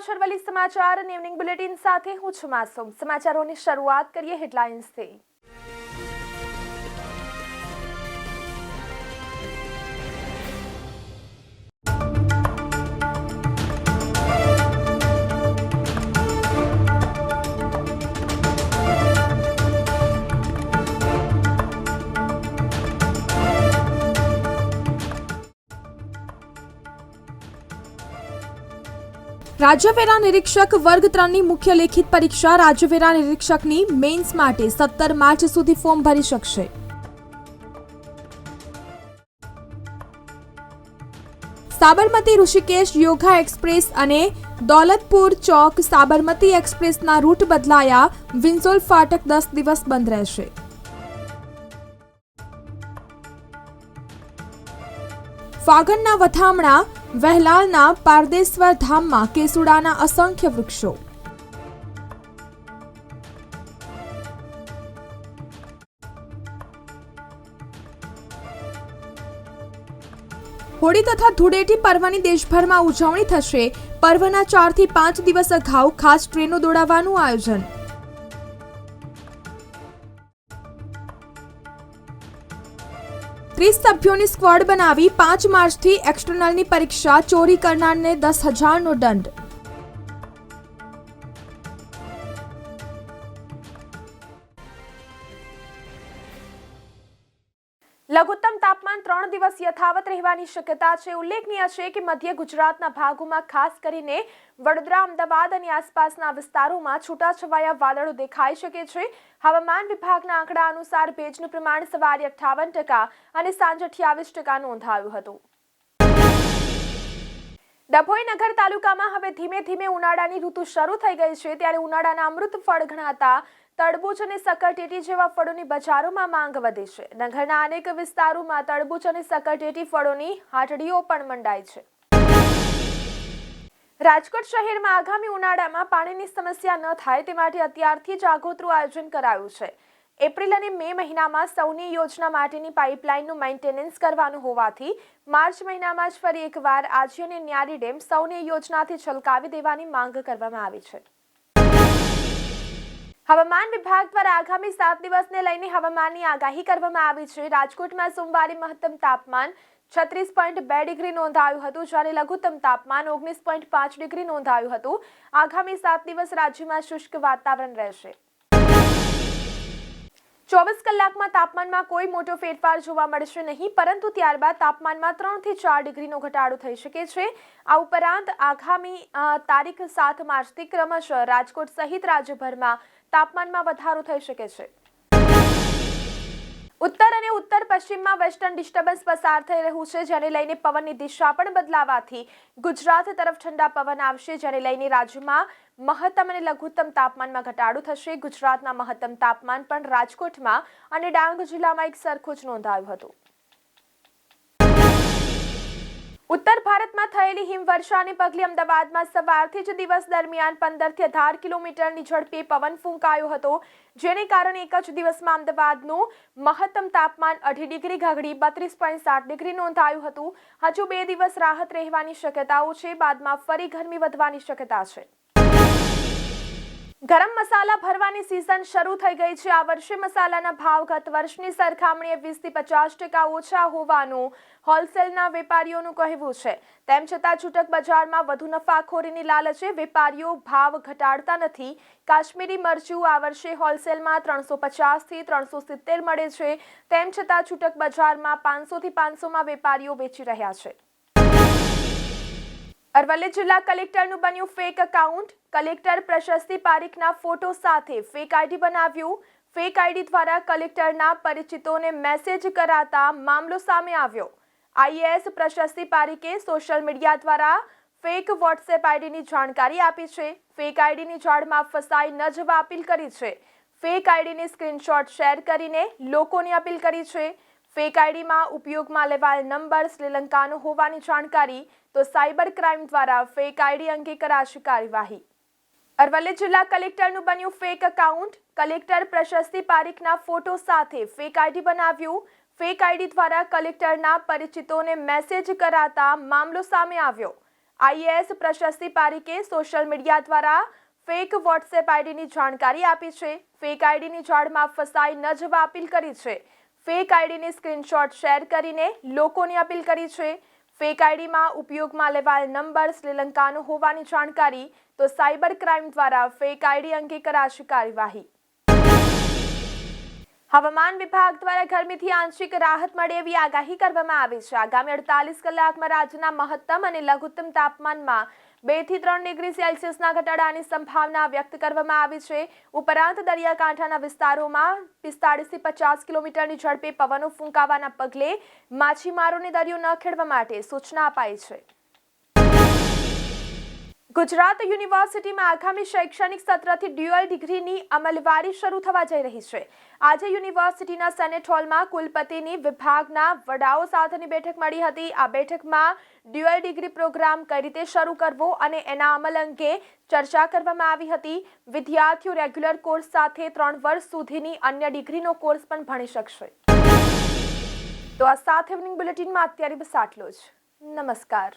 છો અરવલ્લી સમાચાર અને ઇવનિંગ બુલેટિન સાથે હું છું માસુમ. સમાચારોની શરૂઆત કરીએ હેડલાઇન્સથી રાજ્યવેરા નિરીક્ષક વર્ગ ત્રણની મુખ્ય લેખિત પરીક્ષા રાજ્યવેરા નિરીક્ષકની મેઇન્સ માટે સત્તર માર્ચ સુધી ફોર્મ ભરી શકશે. સાબરમતી ઋષિકેશ યોગા એક્સપ્રેસ અને દોલતપુર ચોક સાબરમતી એક્સપ્રેસના રૂટ બદલાયા વિન્સોલ ફાટક દસ દિવસ બંધ રહેશે. ફાગણના વથામણા વહેલાલના પારદેશ્વર ધામમાં કેસુડાના અસંખ્ય વૃક્ષો. હોળી તથા ધૂળેટી પર્વની દેશભરમાં ઉજવણી થશે. પર્વના ચારથી પાંચ દિવસ અગાઉ ખાસ ટ્રેનો દોડાવવાનું આયોજન. ત્રીસ સભ્યોની સ્ક્વોડ બનાવી પાંચ માર્ચથી એક્સટર્નલની પરીક્ષા ચોરી કરનારને દસ હજારનો દંડ. લઘુત્તમ તાપમાન ત્રણ દિવસ યથાવત રહેવાની શક્યતા છે. ઉલ્લેખનીય છે કે મધ્ય ગુજરાતના ભાગોમાં ખાસ કરીને વડોદરા, અમદાવાદ અને આસપાસના વિસ્તારોમાં છૂટાછવાયા વાદળો દેખાઈ શકે છે. હવામાન વિભાગના આંકડા અનુસાર ભેજનું પ્રમાણ સવારે અઠ્ઠાવન ટકા અને સાંજે અઠ્યાવીસ ટકા નોંધાયું હતું. ડભોઈ નગર તાલુકામાં હવે ધીમે ધીમે ઉનાળાની ઋતુ શરૂ થઈ ગઈ છે. ત્યારે ઉનાળાના અમૃત ફળ ગણાતા તરબૂચ અને સકરટેટી જેવા ફળોની બજારોમાં માંગ વધે છે. નગરના અનેક વિસ્તારોમાં તરબૂચ અને સકરટેટી ફળોની હાટડીઓ પણ મંડાય છે. રાજકોટ શહેરમાં આગામી ઉનાળામાં પાણીની સમસ્યા ન થાય તે માટે અત્યારથી જ આગોતરું આયોજન કરાયું છે. એપ્રિલ અને મે મહિનામાં સૌની યોજના માટેની પાઇપલાઇનનું મેન્ટેનન્સ કરવાનું હોવાથી માર્ચ મહિનામાં જ ફરી એકવાર આજી અને ન્યારી ડેમ સૌની યોજનાથી છલકાવી દેવાની માંગ કરવામાં આવી છે. હવામાન વિભાગ દ્વારા આગામી સાત દિવસને લઈને હવામાનની આગાહી કરવામાં આવી છે. રાજકોટમાં સોમવારે મહત્તમ તાપમાન છત્રીસ પોઈન્ટ બે ડિગ્રી નોંધાયું હતું, જ્યારે લઘુત્તમ તાપમાન ઓગણીસ પોઈન્ટ પાંચ ડિગ્રી નોંધાયું હતું. આગામી સાત દિવસ રાજ્યમાં શુષ્ક વાતાવરણ રહેશે. ચોવીસ કલાકમાં તાપમાનમાં કોઈ મોટો ફેરફાર જોવા મળશે નહીં, પરંતુ ત્યારબાદ તાપમાનમાં ત્રણથી ચાર ડિગ્રીનો ઘટાડો થઈ શકે છે. આ ઉપરાંત આગામી તારીખ સાત માર્ચથી ક્રમશઃ રાજકોટ સહિત રાજ્યભરમાં તાપમાનમાં વધારો થઈ શકે છે. ઉત્તર અને ઉત્તર પશ્ચિમમાં વેસ્ટર્ન ડિસ્ટર્બન્સ પસાર થઈ રહ્યું છે, જેને લઈને પવનની દિશા પણ બદલાવાથી ગુજરાત તરફ ઠંડા પવન આવશે, જેને લઈને રાજ્યમાં મહત્તમ અને લઘુત્તમ તાપમાનમાં ઘટાડો થશે. ગુજરાતના મહત્તમ તાપમાન પણ રાજકોટમાં અને ડાંગ જિલ્લામાં એક સરખું જ નોંધાયું હતું. ઉત્તર ભારતમાં થયેલી હિમવર્ષાને પગલે અમદાવાદમાં સવારથી જ દિવસ દરમિયાન પંદરથી અઢાર કિલોમીટરની ઝડપે પવન ફૂંકાયો હતો. જેને કારણે એક જ દિવસમાં અમદાવાદનું મહત્તમ તાપમાન અઢી ડિગ્રી ઘગડી બત્રીસ પોઈન્ટ સાત ડિગ્રી નોંધાયું હતું. હજુ બે દિવસ રાહત રહેવાની શક્યતાઓ છે. બાદમાં ફરી ગરમી વધવાની શક્યતા છે. ગરમ મસાલા ભરવાની સિઝન શરૂ થઈ ગઈ છે. આ વર્ષે મસાલાના ભાવ ગત વર્ષની સરખામણીએ વીસથી પચાસ ટકા ઓછા હોવાનું હોલસેલના વેપારીઓનું કહેવું છે. તેમ છતાં છૂટક બજારમાં વધુ નફાખોરીની લાલચે વેપારીઓ ભાવ ઘટાડતા નથી. કાશ્મીરી મરચું આ વર્ષે હોલસેલમાં ત્રણસો પચાસથી ત્રણસો સિત્તેર મળે છે. તેમ છતાં છૂટક બજારમાં પાંચસોથી પાંચસોમાં વેપારીઓ વેચી રહ્યા છે. અરવલ્લી જિલ્લા કલેક્ટરનું બન્યું ફેક એકાઉન્ટ કલેક્ટર પ્રશસ્તિ પારીખના ફોટો સાથે ફેક આઈડી બનાવ્યું. ફેક આઈડી દ્વારા કલેક્ટરના પરિચિતોને મેસેજ કરાતા મામલો સામે આવ્યો. આઈએએસ પ્રશસ્તિ પારીખે સોશિયલ મીડિયા દ્વારા ફેક વોટ્સએપ આઈડીની જાણકારી આપી છે. ફેક આઈડીની જાળમાં ફસાઈ ન જવા અપીલ કરી છે. ફેક આઈડીની સ્ક્રીનશોટ શેર કરીને લોકોને અપીલ કરી છે. ફેક આઈડીમાં ઉપયોગમાં લેવાયેલ નંબર શ્રીલંકાનો હોવાની જાણકારી તો સાયબર ક્રાઇમ દ્વારા ફેક આઈડી અંગે કરાશે કાર્યવાહી. અરવલ્લી જિલ્લા કલેક્ટરનું બન્યું ફેક એકાઉન્ટ. કલેક્ટર પ્રશસ્તિ પારીખના ફોટો સાથે ફેક આઈડી બનાવ્યું. ફેક આઈડી દ્વારા કલેક્ટરના પરિચિતોને મેસેજ કરાતા મામલો સામે આવ્યો. આઈએએસ પ્રશસ્તિ પારીખે સોશિયલ મીડિયા દ્વારા ફેક વોટ્સએપ આઈડીની જાણકારી આપી છે. ફેક આઈડીની જાળમાં ફસાઈ ન જવા અપીલ કરી છે. ફેક આઈડીની સ્ક્રીનશોટ શેર કરીને લોકોને અપીલ કરી છે. ફેક આઈડીમાં ઉપયોગમાં લેવાયેલ નંબર શ્રીલંકાનો હોવાની જાણકારી, તો સાયબર ક્રાઇમ દ્વારા ફેક આઈડી અંગે કરાશે કાર્યવાહી. હવામાન વિભાગ દ્વારા ગરમીથી આંશિક રાહત મળે એવી આગાહી કરવામાં આવી છે. આગામી અડતાલીસ કલાકમાં રાજ્યના મહત્તમ અને લઘુત્તમ તાપમાનમાં બેથી ત્રણ ડિગ્રી સેલ્સિયસના ઘટાડાની સંભાવના વ્યક્ત કરવામાં આવી છે. ઉપરાંત દરિયાકાંઠાના વિસ્તારોમાં પિસ્તાળીસથી પચાસ કિલોમીટરની ઝડપે પવનો ફૂંકાવાના પગલે માછીમારોને દરિયો ન ખેડવા માટે સૂચના અપાઈ છે. ગુજરાત યુનિવર્સિટીમાં આગામી શૈક્ષણિક સત્રથી ડ્યુઅલ ડિગ્રીની અમલવારી શરૂ થવા જઈ રહી છે. આજે યુનિવર્સિટીના સેનેટ હોલમાં કુલપતિની વિભાગના વડાઓ સાથેની બેઠક મળી હતી. આ બેઠકમાં ડ્યુઅલ ડિગ્રી પ્રોગ્રામ કઈ રીતે શરૂ કરવો અને એના અમલ અંગે ચર્ચા કરવામાં આવી હતી. વિદ્યાર્થીઓ રેગ્યુલર કોર્સ સાથે ત્રણ વર્ષ સુધીની અન્ય ડિગ્રીનો કોર્સ પણ ભણી શકશે. તો આ સાથે ઇવનિંગ બુલેટિનમાં અત્યારે બસ આટલો જ. નમસ્કાર.